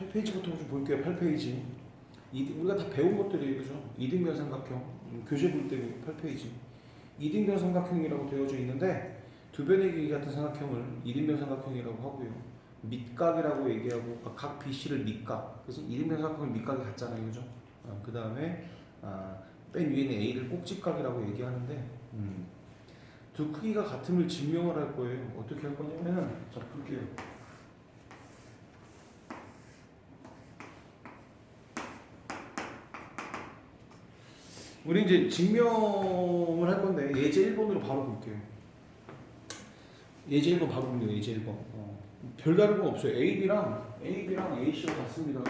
8페이지부터 좀 볼게요. 8페이지. 이, 우리가 다 배운 것들이에요. 그죠? 이등변 삼각형. 음, 교재 볼 때 8페이지. 이등변 삼각형이라고 되어져 있는데 두 변의 길이 같은 삼각형을 이등변 삼각형이라고 하고요. 밑각이라고 얘기하고 아, 각 BC를 밑각. 그래서 이등변 삼각형은 밑각이 같잖아요. 그죠? 어, 그 다음에 아, 맨 위에는 A를 꼭지각이라고 얘기하는데 음, 두 크기가 같음을 증명을 할 거예요. 어떻게 할 거냐면은 자 볼게요. 우리 이제 증명을 할 건데 예제 1번으로 바로 볼게요. 예제 1번 바로 볼게요. 예제 1번. 어. 별다른 건 없어요. AB랑 AB랑 AC가 같습니다.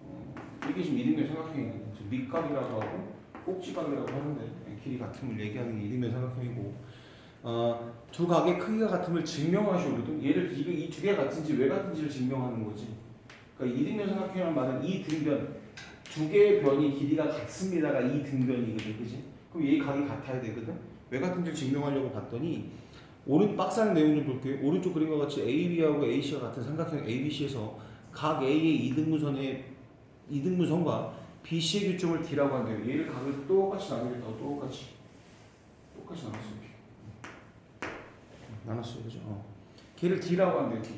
어, 이게 지금 이등변 삼각형이에요. 밑각이라고 하고 꼭지각이라고 하는데 길이 같음을 얘기하는 게 이등변 삼각형이고 어, 두 각의 크기가 같음을 증명하시거든. 얘를 이두 개가 같은지 왜 같은지를 증명하는 거지. 그러니까 이등변 삼각형이라는 말은 이 등변 두 개의 변이 길이가 같습니다가 이 등변이거든, 그지? 그럼 얘 각이 같아야 되거든. 왜 같은지 증명하려고 봤더니 오른 박스하는 내용 좀 볼게요. 오른쪽 그림과 같이 AB하고 AC가 같은 삼각형 ABC에서 각 A의 이등분선의 이등분선과 BC의 교점을 D라고 한대요. 얘를 각을 똑같이 나누겠다. 똑같이 똑같이 나눴어 이렇게. 나눴어요, 그죠? 어. 걔를 D라고 한대요. D.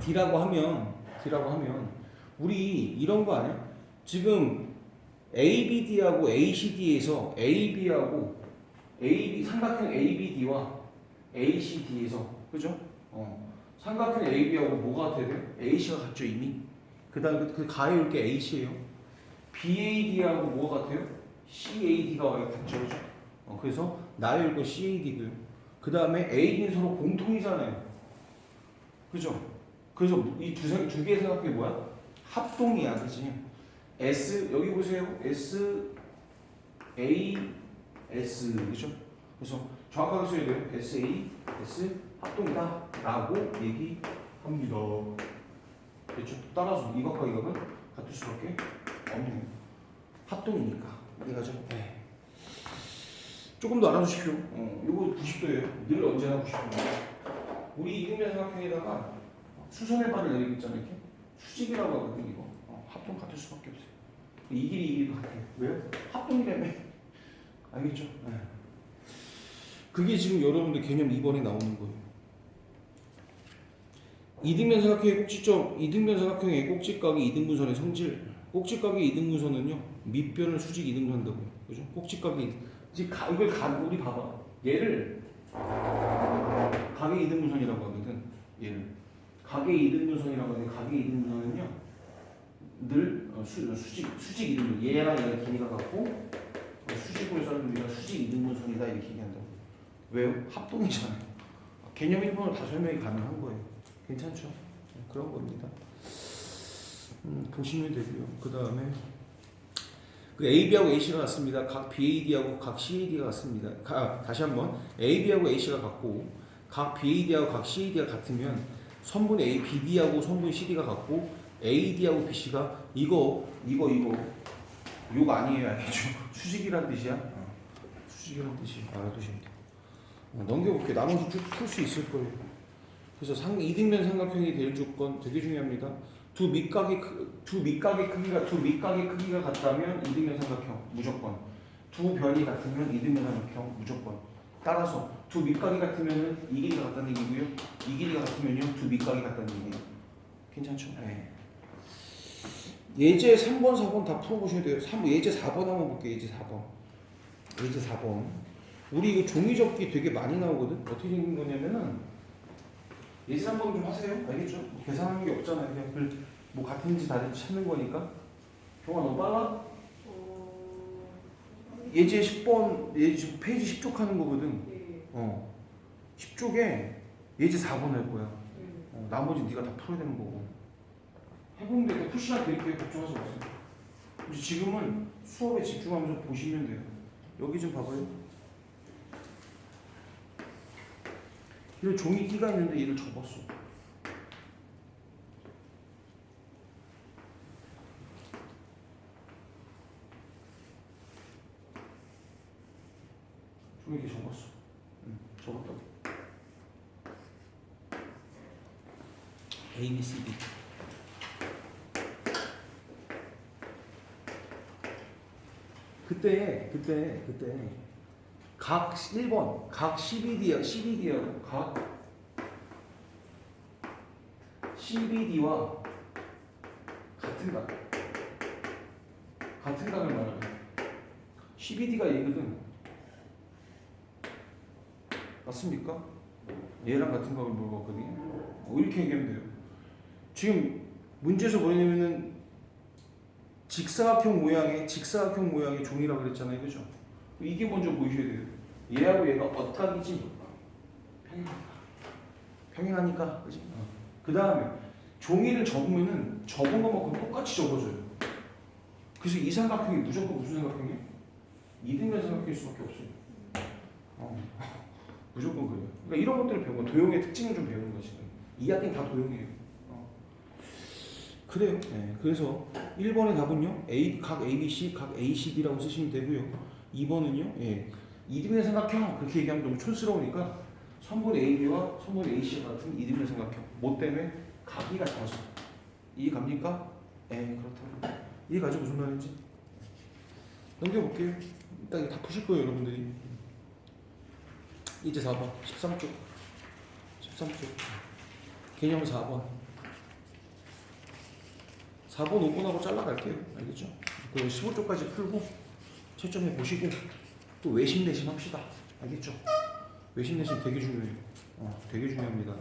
D라고 하면 D라고 하면 우리 이런 거 아니야? 지금 ABD하고 ACD에서 AB하고 AB 삼각형 ABD와 ACD에서 그죠? 어. 삼각형 AB하고 뭐가 같아야 돼요? AC가 같죠 이미. 그다음에 그 가에 올게 AC예요. BAD하고 뭐가 같아요? CAD가 와요 같죠, 그죠? 어, 그래서 나에 올거 CAD고요. 그 다음에 AD는 서로 공통이잖아요. 그죠? 그래서 이두 개의 삼각형이 뭐야? 합동이야, 그지? S 여기 보세요. S A S 그죠? 그래서 정확하게 써야 돼요. S A S 합동이다라고 얘기합니다. 그렇죠? 따라서 이각과 이각은 같을 수밖에 없는 합동이니까 이해가죠? 네. 조금 더 알아두십시오. 어, 이거 90도예요. 늘 언제나 90도입니다. 우리 이등변 삼각형에다가 수선의 발을 내리고 있잖아요. 이렇게 수직이라고 하거든요. 이거 어, 합동 같을 수밖에 없어요. 이 길이 이 길이도 같아요. 왜요? 합동이라며. 알겠죠? 네. 그게 지금 여러분들 개념 2번에 나오는 거예요. 이등변 삼각형의 꼭지점, 이등변 삼각형의 꼭지각이 이등분선의 성질. 꼭지각의 이등분선은요 밑변을 수직 이등분한다고요. 그죠? 꼭지각이 이제 가, 이걸 가, 우리 봐봐. 얘를 각의 이등분선이라고 하거든. 얘를 각의 이등분선이라고 하는데 각의 이등분선은요 늘 어, 수, 수직 수직 이등분. 얘랑 얘가 길이가 같고 어, 수직으로 자르면 우리가 수직 이등분선이다 이렇게 얘기한다고. 왜요? 합동이잖아요. 개념 1번으로 다 설명이 가능한 거예요. 괜찮죠? 네, 그런 겁니다. 음, 보시면 되고요. 그 다음에 그 AB하고 AC가 같습니다. 각 BAD하고 각 CAD가 같습니다. 가, 다시 한번 AB하고 AC가 같고 각 BAD하고 각 CAD가 같으면 선분 A, BD하고 선분 CD가 같고 AD하고 BC가 이거 이거 이거 욕 아니에요, 알겠죠? 수직이란 뜻이야. 어, 수직이란 뜻이 알아두시면 돼요. 어, 넘겨볼게요. 나머지 쭉 풀 수 있을 거예요. 그래서 상, 이등변 삼각형이 될 조건 되게 중요합니다. 두 밑각의 크, 두 밑각의 크기가 두 밑각의 크기가 같다면 이등변 삼각형 무조건. 두 변이 같으면 이등변 삼각형 무조건. 따라서 두 밑각이 같으면은 이 길이가 같다는 얘기고요. 이 길이가 같으면요 두 밑각이 같다는 얘기예요. 괜찮죠? 네. 예제 3번, 4번 다 풀어보셔야 돼요. 3, 예제 4번 한번 볼게요. 예제 4번. 예제 4번. 우리 이거 종이 접기 되게 많이 나오거든. 어떻게 생긴 거냐면은 예제 한번 좀 하세요. 알겠죠? 뭐 계산하는 게 없잖아요. 그냥 그뭐 같은지 다른지 찾는 거니까. 경아 너무 빨라? 예제 10번, 예제 지금 페이지 10쪽 하는 거거든. 어. 10쪽에 예제 4번 할 거야. 어, 나머지 네가 다 풀어야 되는 거고. 해보는데 그냥 푸시나 드릴게요. 걱정하지 마세요. 이제 지금은 수업에 집중하면서 보시면 돼요. 여기 좀 봐봐요. 이런 종이 끼가 있는데 얘를 접었어. 종이 이렇게 접었어. 응, 접었다고. A, B, C, D. 그때 그때 그때 각 1번 각 12D야 12D하고 각 12D와 같은 각 같은 각을 말하는 12D가 얘거든 맞습니까? 얘랑 같은 각을 물어봤거든요 어, 이렇게 얘기하면 돼요 지금 문제에서 뭐냐면은 직사각형 모양의 직사각형 모양의 종이라고 그랬잖아요 그죠? 이게 먼저 보이셔야 돼요 얘하고 얘가 엇각이지 평행하니까 평행하니까 그지? 그 다음에 종이를 접으면은 접은 것만큼 똑같이 접어져요 그래서 이 삼각형이 무조건 무슨 삼각형이에요? 이등변 삼각형일 수밖에 없어요 어. 무조건 그래요. 그러니까 이런 것들을 배우고 도형의 특징을 좀 배우는 거지. 이 학기는 다 도형이에요. 어. 그래요. 네, 그래서 1번의 답은요. A, 각 ABC, 각 ACD라고 쓰시면 되고요. 2번은요. 예, 이등변 삼각형 그렇게 얘기하면 너무 촌스러우니까 선분 AB와 선분 AC 같은 이등변 삼각형. 뭐 때문에? 각이 같아서. 이해 갑니까? 예 그렇다고. 이해 가죠? 무슨 말인지? 넘겨볼게요. 일단 다 푸실 거예요 여러분들이 이제 4번. 13쪽. 13쪽. 개념 4번. 4번 5번하고 잘라갈게요. 알겠죠? 그 15쪽까지 풀고 채점해 보시고 또 외심 내심 합시다. 알겠죠? 외심 내심 되게 중요해요. 어, 되게 중요합니다.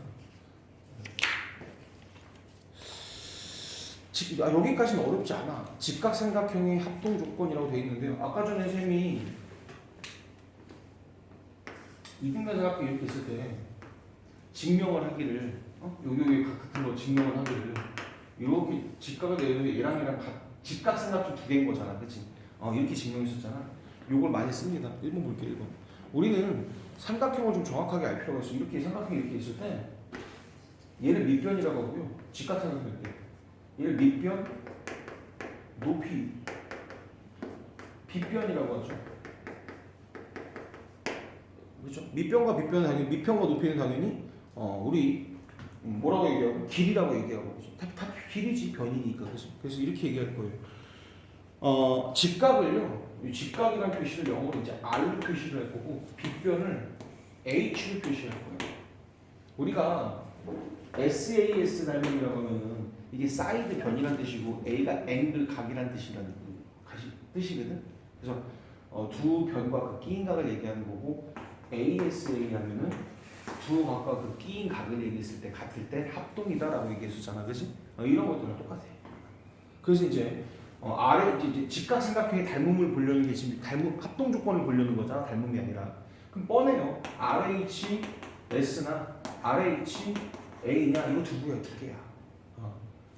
직, 아, 여기까지는 어렵지 않아. 직각삼각형의 합동 조건이라고 되어 있는데요. 아까 전에 쌤이 이등변 삼각형 이렇게 있을 때 증명을 하기를 어? 여기 여기 같은 거 증명을 하기를 이렇게 직각을 내면 얘랑 얘랑 같, 직각삼각형 두 개인 거잖아 그치? 어, 이렇게 증명했었잖아. 요걸 많이 씁니다. 1번 볼게 1번 우리는 삼각형을 좀 정확하게 알 필요가 있어. 이렇게 삼각형이 이렇게 있을 때 얘를 밑변이라고 하고요. 직각삼각형일 때 얘를 밑변 높이 빗변이라고 하죠 그렇죠? 밑변과 빗변은 당연히 밑변과 높이는 당연히 어, 우리 음, 뭐라고 얘기하고 길이라고 얘기하고 그죠? 다, 다 길이지 변이니까 그죠? 그래서 이렇게 얘기할 거예요. 어, 직각을요. 이 직각이라는 표시를 영어로 이제 R로 표시를 할 거고 빗변을 H로 표시할 거예요. 우리가 SAS 닮음이라고 하면은 이게 사이드 변이란 뜻이고 A가 앵글 각이란 뜻이라는 뜻이거든. 그래서 어, 두 변과 그 끼인 각을 얘기하는 거고 ASA 하면은 두 각과 그 끼인 각을 얘기했을 때 같을 때 합동이다라고 얘기했었잖아, 그지? 어, 이런 것들은 똑같아. 그래서 이제 어, 아래 이제- 이제 직각 삼각형의 닮음을 보려는 게 지금 닮음 합동 조건을 보려는 거잖아, 닮음이 아니라. 그럼 뻔해요. RH S나 RH A냐 이거 두 개야, 두 개야. 어.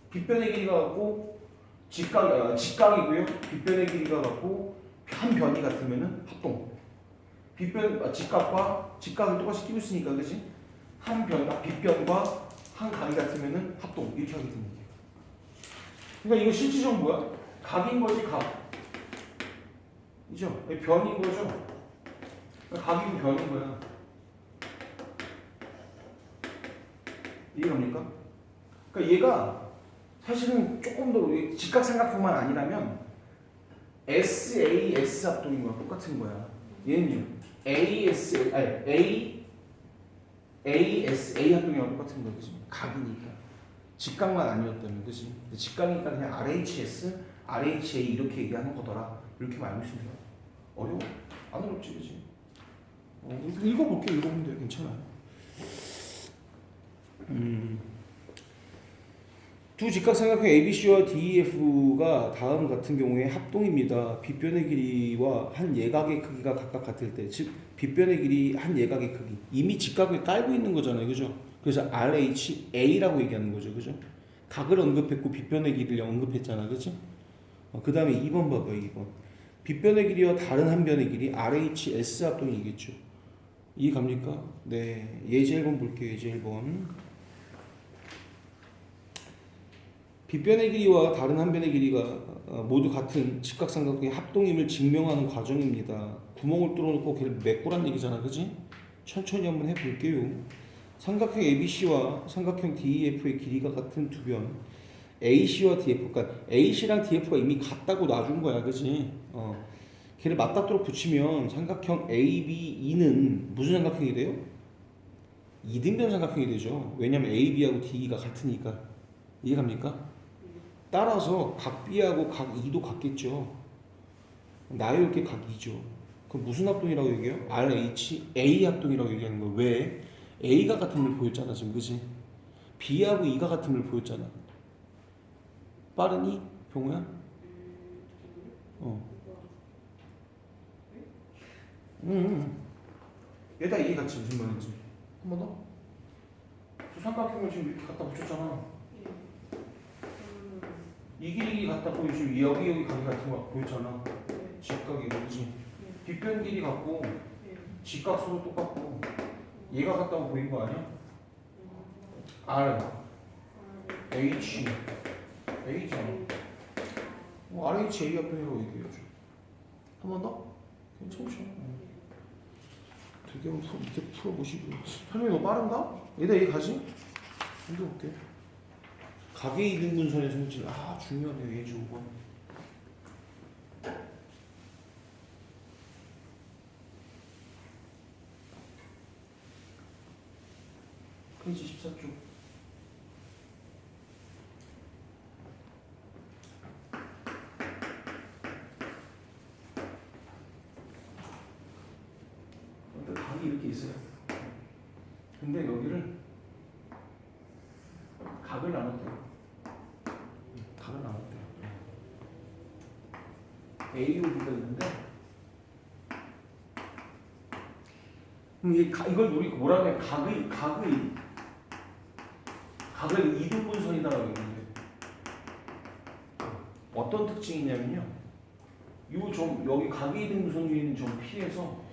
빗변의 길이가 같고 직각 아, 직각이고요. 빗변의 길이가 같고 한 변이 같으면은 합동. 빗변 아, 직각과 직각을 똑같이 끼고 있으니까 그지? 한 변과 빗변과 한 각이 같으면은 합동 이렇게 하게 거예요. 그러니까 이거 실질적으로 뭐야? 각인 거지 각. 그죠? 변인 거죠. 그러니까 각이고 변인 거야. 이해갑니까? 그러니까 얘가 사실은 조금 더 우리 직각 삼각형만 아니라면 SAS 합동인 거야 똑같은 거야. 얘는요 AS 아니 A ASA 합동이랑 똑같은 거야 그지? 각이니까 직각만 아니었다면 그지? 직각이니까 그냥 RHS, RHA 이렇게 얘기하는 거더라 이렇게 돼요. 어려워? 안 어렵지 그지? 어, 읽어볼게 읽어보면 돼 괜찮아요. 음. 두 직각삼각형 ABC와 DEF가 다음 같은 경우에 합동입니다. 빗변의 길이와 한 예각의 크기가 각각 같을 때, 즉 빗변의 길이 한 예각의 크기. 이미 직각을 깔고 있는 거잖아요, 그죠? 그래서 RHA라고 얘기하는 거죠, 그죠? 각을 언급했고 빗변의 길이를 언급했잖아, 그죠? 어, 그 다음에 2번 봐봐요, 2번. 빗변의 길이와 다른 한 변의 길이 RHS 합동이겠죠. 이해 갑니까? 네, 예제 1번 볼게요, 예제 1번. 빗변의 길이와 다른 한 변의 길이가 어, 모두 같은 직각삼각형의 합동임을 증명하는 과정입니다. 구멍을 뚫어놓고 걔를 메꾸란 얘기잖아, 그지? 천천히 한번 해볼게요. 삼각형 ABC와 삼각형 DEF의 길이가 같은 두 변 AC와 DF 그러니까 AC랑 DF가 이미 같다고 놔준 거야 그지 어 걔를 맞닿도록 붙이면 삼각형 ABE는 무슨 삼각형이 돼요? 이등변 삼각형이 되죠 왜냐면 AB하고 DE가 같으니까 이해갑니까? 따라서 각 B하고 각 E도 같겠죠 게각 E죠 그럼 무슨 합동이라고 얘기해요? RH A 합동이라고 얘기하는 거예요 왜? A가 같음을 보였잖아 지금 그지? B하고 E가 같음을 보였잖아 빠르니? 병우야? 어. 응, 응. 얘다 이해 갔지 무슨 말인지 한 번 더? 두 삼각형을 지금 이렇게 갖다 붙였잖아 이 길이 같다고 지금 여기 여기 각이 같은 거 보였잖아. 직각이 그지? 뒷변 길이 같고 직각 서로 똑같고. 얘가 같다고 보인 거 아니야? R. H. A잖아 뭐 RH A 합병이라고 얘기해야죠 한번 더? 괜찮죠? 되게 한번 풀- 밑에 풀어보시고요 설명이 너무 빠른가? 얘다 얘 가지? 먼저 볼게 각의 이등분선의 성질 아 중요하네요 예지 5번 페이지 14쪽. 근데 각이 이렇게 있어요. 근데 여기를 각을 나눴대요 각을 나눴대요 A, O, B가 있는데 이걸 우리 뭐라고 해? 각의 각의 각을 이등분선이다라고 얘기해요. 어떤 특징이냐면요. 요좀 여기 각의 이등분선 위에 있는 좀 피해서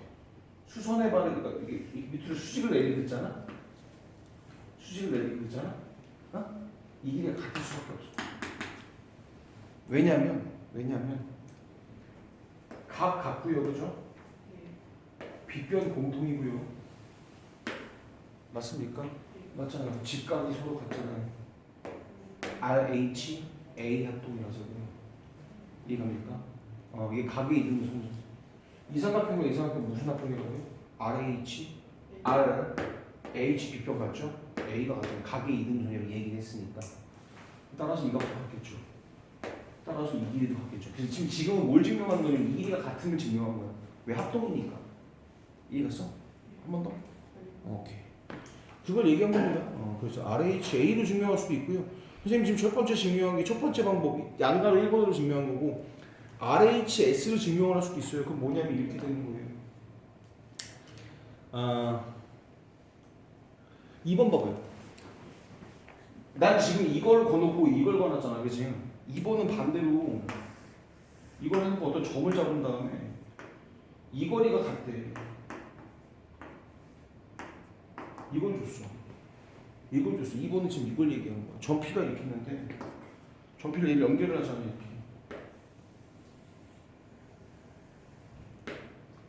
수선의 발을 그러니까 이게 이 밑으로 수직을 내리게 됐잖아. 수직을 내리게 됐잖아. 어? 이 길이가 같을 수밖에 없어. 왜냐면 왜냐면 각 같고요, 그죠? 빗변 공통이고요. 맞습니까? 맞잖아요. 직각이 서로 같잖아요. RH A 합동이라서요. 이해갑니까? 어, 이게 각의 이등분선. 이 삼각형과 이 삼각형 무슨 합동이라고요? RH R H B평 같죠? A가 같잖아요. 각의 이등분선이라고 얘기를 했으니까. 따라서 이가 같겠죠. 따라서 이 길이도 같겠죠. 그래서 지금 지금은 뭘 증명하는 거냐면 이 길이가 같은 걸 증명한 거야. 왜 합동이니까. 이해갔어? 한 번 더? 오케이. 그걸 얘기한 겁니다. 어, 그래서 RHA로 증명할 수도 있고요. 선생님 지금 첫 번째 증명한 게 첫 번째 방법이 양가를 1번으로 증명한 거고 RHS로 증명을 할 수도 있어요. 그럼 뭐냐면 이렇게 되는 거예요. 아, 2번 봐봐요. 난 지금 이걸 거놓고 이걸 거놨잖아. 그지? 2번은 반대로 이걸 해놓고 어떤 점을 잡은 다음에 이 거리가 같대. 이걸 줬어. 이걸 줬어. 2번은 지금 이걸 얘기하는 거야. 점피가 이렇게 있는데 점피를 얘를 연결을 하잖아 이렇게.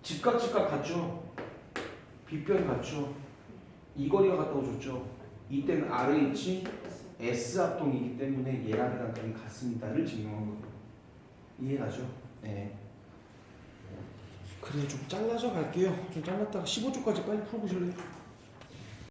직각 직각 같죠? 빗변 같죠? 이 거리가 같다고 줬죠? 이때는 RH S 합동이기 때문에 얘랑 얘랑 각이 같습니다를 증명한 거예요. 이해가죠? 네. 그래 좀 잘라서 갈게요. 좀 잘랐다가 15초까지 빨리 풀어보실래요?